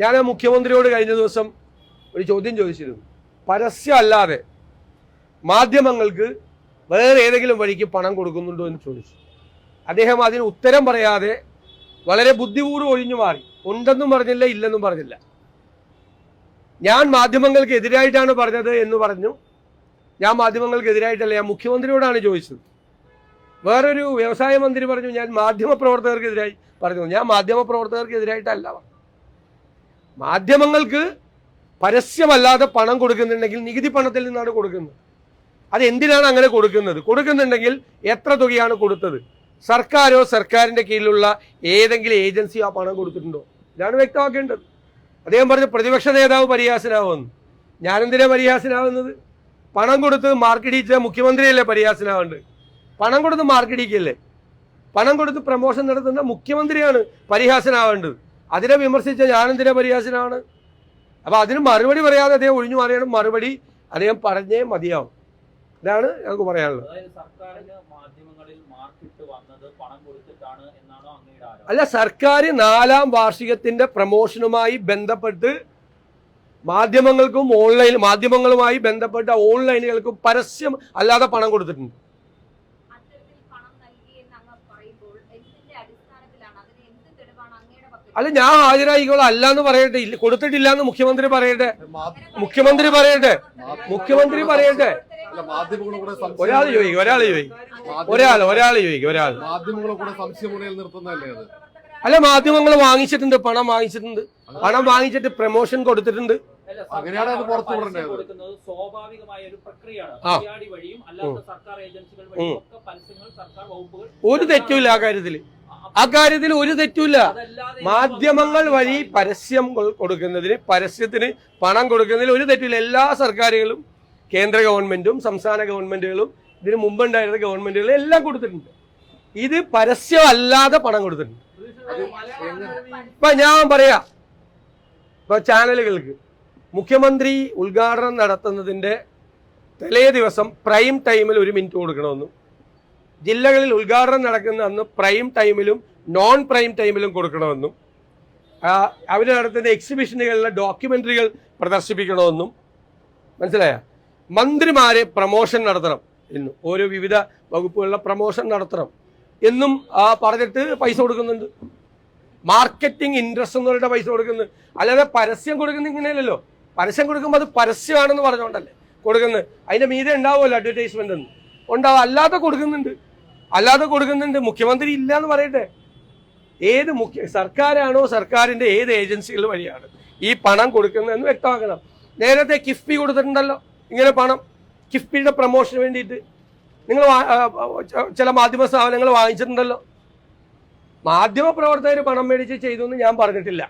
ഞാൻ ആ മുഖ്യമന്ത്രിയോട് കഴിഞ്ഞ ദിവസം ഒരു ചോദ്യം ചോദിച്ചിരുന്നു. പരസ്യം അല്ലാതെ മാധ്യമങ്ങൾക്ക് വേറെ ഏതെങ്കിലും വഴിക്ക് പണം കൊടുക്കുന്നുണ്ടോ എന്ന് ചോദിച്ചു. അദ്ദേഹം അതിന് ഉത്തരം പറയാതെ വളരെ ബുദ്ധിപൂർവം ഒഴിഞ്ഞു മാറി. ഉണ്ടെന്നും പറഞ്ഞില്ല ഇല്ലെന്നും പറഞ്ഞില്ല. ഞാൻ മാധ്യമങ്ങൾക്ക് എതിരായിട്ടാണ് പറഞ്ഞത് എന്ന് പറഞ്ഞു. ഞാൻ മാധ്യമങ്ങൾക്ക് എതിരായിട്ടല്ല ഞാൻ മുഖ്യമന്ത്രിയോടാണ് ചോദിച്ചത്. വേറൊരു വ്യവസായ മന്ത്രി പറഞ്ഞു ഞാൻ മാധ്യമ പ്രവർത്തകർക്കെതിരായി പറഞ്ഞു. ഞാൻ മാധ്യമ പ്രവർത്തകർക്കെതിരായിട്ടല്ല പറഞ്ഞത്. മാധ്യമങ്ങൾക്ക് പരസ്യമല്ലാതെ പണം കൊടുക്കുന്നുണ്ടെങ്കിൽ നികുതി പണത്തിൽ നിന്നാണ് കൊടുക്കുന്നത്. അത് എന്തിനാണ് അങ്ങനെ കൊടുക്കുന്നത്? കൊടുക്കുന്നുണ്ടെങ്കിൽ എത്ര തുകയാണ് കൊടുത്തത്? സർക്കാരോ സർക്കാരിന്റെ കീഴിലുള്ള ഏതെങ്കിലും ഏജൻസിയോ ആ പണം കൊടുത്തിട്ടുണ്ടോ? ഇതാണ് വ്യക്തമാക്കേണ്ടത്. അദ്ദേഹം പറഞ്ഞ പ്രതിപക്ഷ നേതാവ് പരിഹാസനാവുമെന്ന്. ഞാനെന്തിനാ പരിഹാസനാവുന്നത്? പണം കൊടുത്ത് മാർക്കിടിച്ച മുഖ്യമന്ത്രിയല്ലേ പരിഹാസനാവേണ്ടത്? പണം കൊടുത്ത് മാർക്കിടിക്കല്ലേ പണം കൊടുത്ത് പ്രമോഷൻ നടത്തുന്ന മുഖ്യമന്ത്രിയാണ് പരിഹാസനാവേണ്ടത്. അതിനെ വിമർശിച്ച ഞാനെന്തിനെ പരിഹാസനാണ്. അപ്പൊ അതിന് മറുപടി പറയാതെ അദ്ദേഹം ഒഴിഞ്ഞു മാറിയാണ്. മറുപടി അദ്ദേഹം പറഞ്ഞേ മതിയാവും. ഇതാണ് ഞങ്ങൾക്ക് പറയാനുള്ളത്. അതായത് സർക്കാരിന് മാധ്യമങ്ങളിൽ മാർക്കിട്ട് വന്നത് പണം കൊടുത്തിട്ടാണ് എന്നാണോ അങ്ങയുടെ ആരോപണം? അല്ല സർക്കാർ നാലാം വാർഷികത്തിന്റെ പ്രമോഷനുമായി ബന്ധപ്പെട്ട് മാധ്യമങ്ങൾക്കും ഓൺലൈൻ മാധ്യമങ്ങളുമായി ബന്ധപ്പെട്ട ഓൺലൈനുകൾക്കും പരസ്യം അല്ലാതെ പണം കൊടുത്തിട്ടുണ്ട്. അല്ല ഞാൻ ഹാജരായിക്കോളാം. അല്ലാന്ന് പറയട്ടെ. ഇല്ല കൊടുത്തിട്ടില്ല എന്ന് മുഖ്യമന്ത്രി പറയട്ടെ. മുഖ്യമന്ത്രി പറയട്ടെ. മുഖ്യമന്ത്രി പറയട്ടെ. അല്ല മാധ്യമങ്ങളെ കൂടെ സംശയം- ഒരാൾ ചോദിക്കും ഒരാൾ ചോദിക്കും. ഒരാൾ ഒരാൾ ചോദിക്കും ഒരാൾ മാധ്യമങ്ങളെ കൂടെ സംശയമുനയിൽ നിർത്തുന്നതല്ലേ അത്? അല്ല മാധ്യമങ്ങൾ വാങ്ങിച്ചിട്ടുണ്ട് പണം വാങ്ങിച്ചിട്ടുണ്ട്. പണം വാങ്ങിച്ചിട്ട് പ്രൊമോഷൻ കൊടുത്തിട്ടുണ്ട്. അല്ല, അങ്ങനെയാണ് അത് സർക്കാർ പുറത്തു പരസ്യം വിടേണ്ടത്. സ്വാഭാവികമായ ഒരു പ്രക്രിയയാണ്. വഴിയും അല്ലാത്ത സർക്കാർ ഏജൻസികൾ വഴിയും ഒക്കെ പരസ്യങ്ങൾ സർക്കാർ വകുപ്പുകൾ ഒരു തെറ്റുമില്ല ആ കാര്യത്തിൽ ആ കാര്യത്തിൽ ഒരു തെറ്റുമില്ല. മാധ്യമങ്ങൾ വഴി പരസ്യം കൊടുക്കുന്നതിന് പരസ്യത്തിന് പണം കൊടുക്കുന്നതിൽ ഒരു തെറ്റില്ല എല്ലാ സർക്കാരുകളും കേന്ദ്ര ഗവൺമെന്റും സംസ്ഥാന ഗവൺമെന്റുകളും ഇതിന് മുമ്പുണ്ടായിരുന്ന ഗവൺമെന്റുകളും എല്ലാം കൊടുത്തിട്ടുണ്ട്. ഇത് പരസ്യമല്ലാതെ പണം കൊടുത്തിട്ടുണ്ട്. ഇപ്പൊ ഞാൻ പറയാ ഇപ്പൊ ചാനലുകൾക്ക് മുഖ്യമന്ത്രി ഉദ്ഘാടനം നടത്തുന്നതിന്റെ തലേ ദിവസം പ്രൈം ടൈമിൽ ഒരു മിനിറ്റ് കൊടുക്കണമെന്നും ജില്ലകളിൽ ഉദ്ഘാടനം നടക്കുന്ന അന്ന് പ്രൈം ടൈമിലും നോൺ പ്രൈം ടൈമിലും കൊടുക്കണമെന്നും അവർ നടത്തുന്ന എക്സിബിഷനുകളിലെ ഡോക്യുമെന്ററികൾ പ്രദർശിപ്പിക്കണമെന്നും മനസ്സിലായ? മന്ത്രിമാരെ പ്രമോഷൻ നടത്തണം എന്നും ഓരോ വിവിധ വകുപ്പുകളിലെ പ്രമോഷൻ നടത്തണം എന്നും പറഞ്ഞിട്ട് പൈസ കൊടുക്കുന്നുണ്ട്. മാർക്കറ്റിംഗ് ഇൻട്രസ്റ്റ് എന്ന് പറഞ്ഞിട്ട് പൈസ കൊടുക്കുന്നത് അല്ലാതെ പരസ്യം കൊടുക്കുന്ന ഇങ്ങനെയല്ലല്ലോ. പരസ്യം കൊടുക്കുമ്പോൾ അത് പരസ്യമാണെന്ന് പറഞ്ഞുകൊണ്ടല്ലേ കൊടുക്കുന്നത്. അതിന്റെ മീതെ ഉണ്ടാവുമല്ലോ അഡ്വർടൈസ്മെന്റ് എന്ന്. ഉണ്ടാവും അല്ലാതെ കൊടുക്കുന്നുണ്ട്. അല്ലാതെ കൊടുക്കുന്നുണ്ട്. മുഖ്യമന്ത്രി ഇല്ല എന്ന് പറയട്ടെ. ഏത് മുഖ്യ സർക്കാരാണോ സർക്കാരിന്റെ ഏത് ഏജൻസികൾ വഴിയാണ് ഈ പണം കൊടുക്കുന്നതെന്ന് വ്യക്തമാക്കണം. നേരത്തെ കിഫ്ബി കൊടുത്തിട്ടുണ്ടല്ലോ ഇങ്ങനെ പണം. കിഫ്ബിയുടെ പ്രൊമോഷന് വേണ്ടിയിട്ട്. നിങ്ങൾ ചില മാധ്യമ സ്ഥാപനങ്ങൾ വാങ്ങിച്ചിട്ടുണ്ടല്ലോ. മാധ്യമ പ്രവർത്തകർ പണം മേടിച്ച് ചെയ്തു എന്ന് ഞാൻ പറഞ്ഞിട്ടില്ല.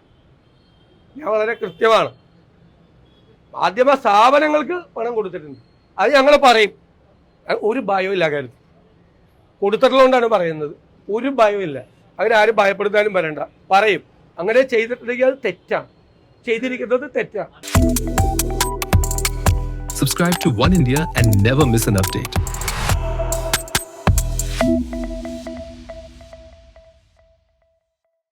ഞാൻ വളരെ കൃത്യമാണ്. മാധ്യമ സ്ഥാപനങ്ങൾക്ക് പണം കൊടുത്തിട്ടുണ്ട്. അത് ഞങ്ങൾ പറയും. ഒരു ഭയവും ഇല്ല കാര്യത്തിൽ. കൊടുത്തിട്ടുള്ളതുകൊണ്ടാണ് പറയുന്നത്. ഒരു ഭയമില്ല ഇല്ല. ആരും ഭയപ്പെടുത്താനും വരണ്ട. പറയും. അങ്ങനെ ചെയ്തിട്ടുണ്ടെങ്കിൽ അത് തെറ്റാണ്. ചെയ്തിരിക്കുന്നത് തെറ്റാണ്. Subscribe to One India and never miss an update.